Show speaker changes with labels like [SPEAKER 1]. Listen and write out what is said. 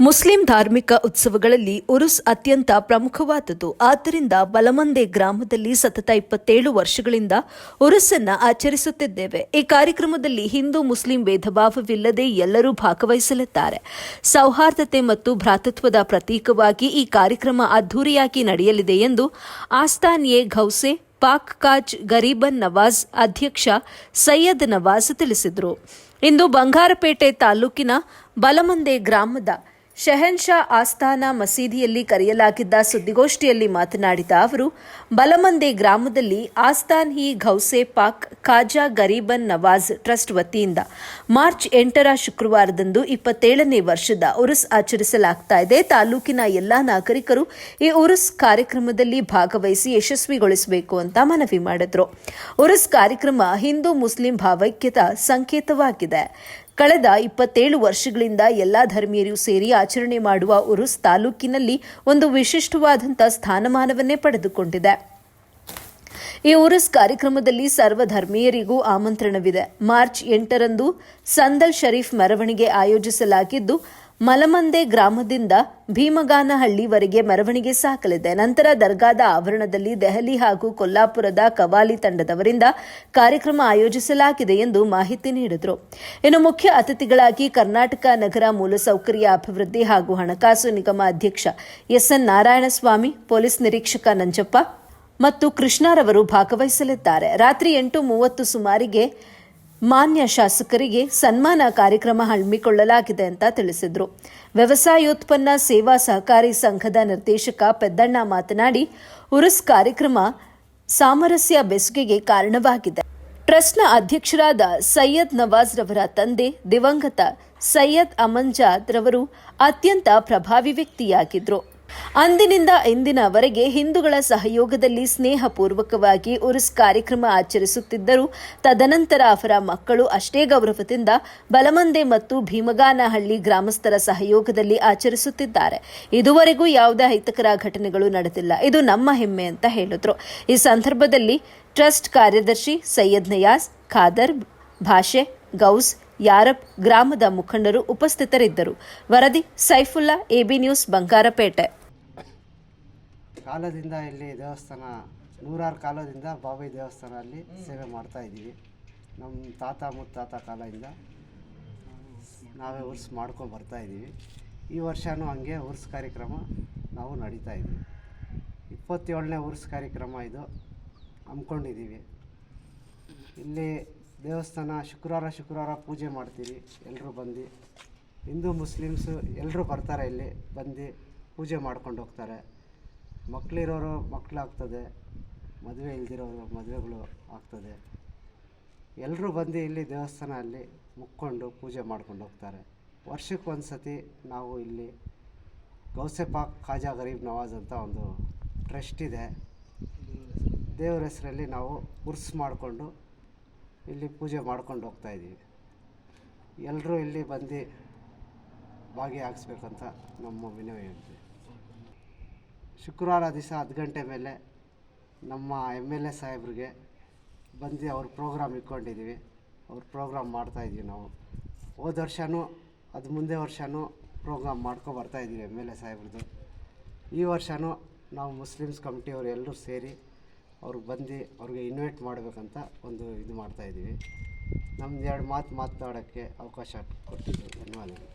[SPEAKER 1] Muslim ಧಾರ್ಮಿಕ ಉತ್ಸವಗಳಲ್ಲಿ ಉರುಸ್ ಅತ್ಯಂತ ಪ್ರಮುಖವಾದದ್ದು. ಆದ್ದರಿಂದ ಬಲಮಂದೆ ಗ್ರಾಮದಲ್ಲಿ ಸತತ ಇಪ್ಪತ್ತೇಳು ವರ್ಷಗಳಿಂದ ಉರುಸನ್ನ ಆಚರಿಸುತ್ತಿದ್ದೇವೆ. ಈ ಕಾರ್ಯಕ್ರಮದಲ್ಲಿ ಹಿಂದೂ ಮುಸ್ಲಿಂ ಭೇದಭಾವವಿಲ್ಲದೆ ಎಲ್ಲರೂ ಭಾಗವಹಿಸಲಿದ್ದಾರೆ. ಸೌಹಾರ್ದತೆ ಮತ್ತು ಭ್ರಾತೃತ್ವದ ಪ್ರತೀಕವಾಗಿ ಈ ಕಾರ್ಯಕ್ರಮ ಅದ್ದೂರಿಯಾಗಿ ನಡೆಯಲಿದೆ ಎಂದು ಆಸ್ತಾನ್ ಎ ಘೌಸೆ, ಪಾಕ್ ಕಾಜ್ ಗರೀಬನ್ ನವಾಜ್ ಅಧ್ಯಕ್ಷ ಸೈಯದ್ ನವಾಜ್ ತಿಳಿಸಿದರು. ಇಂದು ಬಂಗಾರಪೇಟೆ ತಾಲೂಕಿನ ಬಲಮಂದೆ ಗ್ರಾಮದ ಶೆಹನ್ಶಾ ಆಸ್ಥಾನ ಮಸೀದಿಯಲ್ಲಿ ಕರೆಯಲಾಗಿದ್ದ ಸುದ್ದಿಗೋಷ್ಠಿಯಲ್ಲಿ ಮಾತನಾಡಿದ ಅವರು, ಬಲಮಂದೆ ಗ್ರಾಮದಲ್ಲಿ ಆಸ್ಥಾನ್ ಹಿ ಘೌಸೆ ಪಾಕ್ ಖಾಜಾ ಗರೀಬನ್ ನವಾಜ್ ಟ್ರಸ್ಟ್ ವತಿಯಿಂದ ಮಾರ್ಚ್ ಎಂಟರ ಶುಕ್ರವಾರದಂದು ಇಪ್ಪತ್ತೇಳನೇ ವರ್ಷದ ಉರುಸ್ ಆಚರಿಸಲಾಗ್ತಾ ಇದೆ. ತಾಲೂಕಿನ ಎಲ್ಲಾ ನಾಗರಿಕರು ಈ ಉರುಸ್ ಕಾರ್ಯಕ್ರಮದಲ್ಲಿ ಭಾಗವಹಿಸಿ ಯಶಸ್ವಿಗೊಳಿಸಬೇಕು ಅಂತ ಮನವಿ ಮಾಡಿದ್ರು. ಉರುಸ್ ಕಾರ್ಯಕ್ರಮ ಹಿಂದೂ ಮುಸ್ಲಿಂ ಭಾವೈಕ್ಯದ ಸಂಕೇತವಾಗಿದೆ. ಕಳೆದ ಇಪ್ಪತ್ತೇಳು ವರ್ಷಗಳಿಂದ ಎಲ್ಲಾ ಧರ್ಮೀಯರು ಸೇರಿ ಆಚರಣೆ ಮಾಡುವ ಉರುಸ್ ತಾಲೂಕಿನಲ್ಲಿ ಒಂದು ವಿಶಿಷ್ಟವಾದಂಥ ಸ್ಥಾನಮಾನವನ್ನೇ ಪಡೆದುಕೊಂಡಿದೆ. ಈ ಉರುಸ್ ಕಾರ್ಯಕ್ರಮದಲ್ಲಿ ಸರ್ವ ಧರ್ಮೀಯರಿಗೂ ಆಮಂತ್ರಣವಿದೆ. ಮಾರ್ಚ್ ಎಂಟರಂದು ಸಂದಲ್ ಶರೀಫ್ ಮೆರವಣಿಗೆ ಆಯೋಜಿಸಲಾಗಿದ್ದು ಮಲಮಂದೆ ಗ್ರಾಮದಿಂದ ಭೀಮಗಾನಹಳ್ಳಿವರೆಗೆ ಮೆರವಣಿಗೆ ಸಾಕಲಿದೆ. ನಂತರ ದರ್ಗಾದ ಆವರಣದಲ್ಲಿ ದೆಹಲಿ ಹಾಗೂ ಕೊಲ್ಲಾಪುರದ ಕವಾಲಿ ತಂಡದವರಿಂದ ಕಾರ್ಯಕ್ರಮ ಆಯೋಜಿಸಲಾಗಿದೆ ಎಂದು ಮಾಹಿತಿ ನೀಡಿದರು. ಇನ್ನು ಮುಖ್ಯ ಅತಿಥಿಗಳಾಗಿ ಕರ್ನಾಟಕ ನಗರ ಮೂಲಸೌಕರ್ಯ ಅಭಿವೃದ್ಧಿ ಹಾಗೂ ಹಣಕಾಸು ನಿಗಮ ಅಧ್ಯಕ್ಷ ಎಸ್ಎನ್ ನಾರಾಯಣಸ್ವಾಮಿ, ಪೊಲೀಸ್ ನಿರೀಕ್ಷಕ ನಂಜಪ್ಪ ಮತ್ತು ಕೃಷ್ಣಾರವರು ಭಾಗವಹಿಸಲಿದ್ದಾರೆ. ರಾತ್ರಿ ಎಂಟು ಮೂವತ್ತು ಸುಮಾರಿಗೆ ಮಾನ್ಯ ಶಾಸಕರಿಗೆ ಸನ್ಮಾನ ಕಾರ್ಯಕ್ರಮ ಹಮ್ಮಿಕೊಳ್ಳಲಾಗಿದೆ ಅಂತ ತಿಳಿಸಿದರು. ವ್ಯವಸಾಯೋತ್ಪನ್ನ ಸೇವಾ ಸಹಕಾರಿ ಸಂಘದ ನಿರ್ದೇಶಕ ಪೆದ್ದಣ್ಣ ಮಾತನಾಡಿ, ಉರುಸ್ ಕಾರ್ಯಕ್ರಮ ಸಾಮರಸ್ಯ ಬೆಸುಗೆಗೆ ಕಾರಣವಾಗಿದೆ. ಟ್ರಸ್ಟ್ನ ಅಧ್ಯಕ್ಷರಾದ ಸೈಯದ್ ನವಾಜ್ ರವರ ತಂದೆ ದಿವಂಗತ ಸೈಯದ್ ಅಮನ್ಜಾದ್ ರವರು ಅತ್ಯಂತ ಪ್ರಭಾವಿ ವ್ಯಕ್ತಿಯಾಗಿದ್ರು. ಅಂದಿನಿಂದ ಇಂದಿನವರೆಗೆ ಹಿಂದೂಗಳ ಸಹಯೋಗದಲ್ಲಿ ಸ್ನೇಹಪೂರ್ವಕವಾಗಿ ಉರುಸ್ ಕಾರ್ಯಕ್ರಮ ಆಚರಿಸುತ್ತಿದ್ದರು ತದನಂತರ ಅವರ ಮಕ್ಕಳು ಅಷ್ಟೇ ಗೌರವದಿಂದ ಬಲಮಂದೆ ಮತ್ತು ಭೀಮಗಾನಹಳ್ಳಿ ಗ್ರಾಮಸ್ಥರ ಸಹಯೋಗದಲ್ಲಿ ಆಚರಿಸುತ್ತಿದ್ದಾರೆ. ಇದುವರೆಗೂ ಯಾವುದೇ ಅಹಿತಕರ ಘಟನೆಗಳು ನಡೆದಿಲ್ಲ. ಇದು ನಮ್ಮ ಹೆಮ್ಮೆ ಅಂತ ಹೇಳಿದ್ರು. ಈ ಸಂದರ್ಭದಲ್ಲಿ ಟ್ರಸ್ಟ್ ಕಾರ್ಯದರ್ಶಿ ಸೈಯದ್ ನಯಾಸ್ ಖಾದರ್, ಭಾಷೆ, ಗೌಸ್ ಯಾರಪ್ ಗ್ರಾಮದ ಮುಖಂಡರು ಉಪಸ್ಥಿತರಿದ್ದರು. ವರದಿ ಸೈಫುಲ್ಲಾ, ಎಬಿ ನ್ಯೂಸ್, ಬಂಗಾರಪೇಟೆ.
[SPEAKER 2] ಕಾಲದಿಂದ ಇಲ್ಲಿ ದೇವಸ್ಥಾನ ನೂರಾರು ಕಾಲದಿಂದ ಬಾಬಿ ದೇವಸ್ಥಾನ ಅಲ್ಲಿ ಸೇವೆ ಮಾಡ್ತಾ ಇದ್ದೀವಿ. ನಮ್ಮ ತಾತ ಮುತ್ತಾತ ಕಾಲದಿಂದ ನಾವೇ ಉರ್ಸ್ ಮಾಡ್ಕೊಂಡು ಬರ್ತಾ ಇದ್ದೀವಿ. ಈ ವರ್ಷವೂ ಹಂಗೆ ಉರ್ಸ್ ಕಾರ್ಯಕ್ರಮ ನಾವು ನಡೀತಾ ಇದ್ದೀವಿ. ಇಪ್ಪತ್ತೇಳನೇ ಉರ್ಸ್ ಕಾರ್ಯಕ್ರಮ ಇದು ಹಮ್ಮಿಕೊಂಡಿದ್ದೀವಿ ಇಲ್ಲಿ ದೇವಸ್ಥಾನ ಶುಕ್ರವಾರ ಶುಕ್ರವಾರ ಪೂಜೆ ಮಾಡ್ತೀವಿ ಎಲ್ಲರೂ ಬಂದು. ಹಿಂದೂ ಮುಸ್ಲಿಮ್ಸು ಎಲ್ಲರೂ ಬರ್ತಾರೆ ಇಲ್ಲಿ ಬಂದು ಪೂಜೆ ಮಾಡ್ಕೊಂಡು ಹೋಗ್ತಾರೆ. ಮಕ್ಕಳಿರೋರು ಮಕ್ಕಳಾಗ್ತದೆ ಮದುವೆ ಇಲ್ದಿರೋರು ಮದುವೆಗಳು ಆಗ್ತದೆ. ಎಲ್ಲರೂ ಬಂದು ಇಲ್ಲಿ ದೇವಸ್ಥಾನ ಅಲ್ಲಿ ಮುಕ್ಕೊಂಡು ಪೂಜೆ ಮಾಡ್ಕೊಂಡು ಹೋಗ್ತಾರೆ. ವರ್ಷಕ್ಕೆ ಒಂದು ಸತಿ ನಾವು ಇಲ್ಲಿ ಗೌಸೆಪಾಕ್ ಖಾಜಾ ಗರೀಬ್ ನವಾಜ್ ಅಂತ ಒಂದು ಟ್ರಸ್ಟ್ ಇದೆ. ದೇವ್ರ ಹೆಸರಲ್ಲಿ ನಾವು ಉರ್ಸ್ ಮಾಡಿಕೊಂಡು ಇಲ್ಲಿ ಪೂಜೆ ಮಾಡ್ಕೊಂಡು ಹೋಗ್ತಾ ಇದ್ದೀವಿ. ಎಲ್ಲರೂ ಇಲ್ಲಿ ಬಂದು ಭಾಗಿಯಾಗಿಸ್ಬೇಕಂತ ನಮ್ಮ ವಿನಂತಿ ಶುಕ್ರವಾರ ದಿವಸ ಹತ್ತು ಗಂಟೆ ಮೇಲೆ ನಮ್ಮ ಎಂ ಎಲ್ ಎ ಸಾಹೇಬ್ರಿಗೆ ಬಂದು ಅವ್ರ ಪ್ರೋಗ್ರಾಮ್ ಇಟ್ಕೊಂಡಿದ್ದೀವಿ. ಅವ್ರ ಪ್ರೋಗ್ರಾಮ್ ಮಾಡ್ತಾಯಿದ್ದೀವಿ ನಾವು. ಹೋದ ವರ್ಷವೂ ಅದು ಮುಂದೆ ವರ್ಷವೂ ಪ್ರೋಗ್ರಾಮ್ ಮಾಡ್ಕೊ ಬರ್ತಾಯಿದ್ದೀವಿ ಎಂ ಎಲ್ ಎ ಸಾಹೇಬ್ರದ್ದು. ಈ ವರ್ಷವೂ ನಾವು ಮುಸ್ಲಿಮ್ಸ್ ಕಮಿಟಿಯವರು ಎಲ್ಲರೂ ಸೇರಿ ಅವ್ರಿಗೆ ಬಂದು ಅವ್ರಿಗೆ ಇನ್ವೈಟ್ ಮಾಡಬೇಕಂತ ಒಂದು ಇದು ಮಾಡ್ತಾಯಿದ್ದೀವಿ ನಮ್ದು ಎರಡು ಮಾತು ಮಾತನಾಡೋಕ್ಕೆ ಅವಕಾಶ ಕೊಟ್ಟಿದ್ದೀವಿ ಧನ್ಯವಾದಗಳು.